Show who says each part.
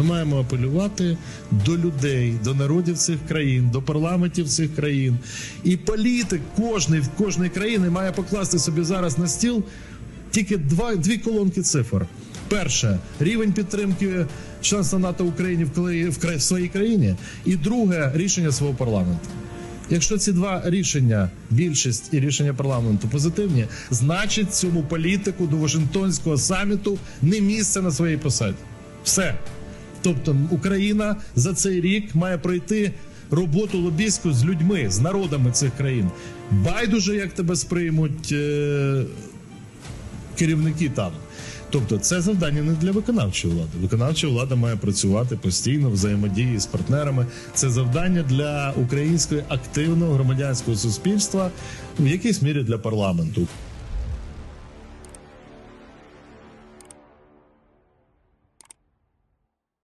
Speaker 1: Ми маємо апелювати до людей, до народів цих країн, до парламентів цих країн. І політик кожний в кожної країни має покласти собі зараз на стіл тільки два, дві колонки цифр. Перше рівень підтримки членства НАТО Україні в, в, в своїй країні, і друге рішення свого парламенту. Якщо ці два рішення, більшість і рішення парламенту позитивні, значить цьому політику до Вашингтонського саміту не місце на своїй посаді. Все. Тобто Україна за цей рік має пройти роботу лобійську з людьми, з народами цих країн. Байдуже, як тебе сприймуть е- керівники там. Тобто, це завдання не для виконавчої влади. Виконавча влада має працювати постійно взаємодії з партнерами. Це завдання для українського активного громадянського суспільства, в якійсь мірі для парламенту.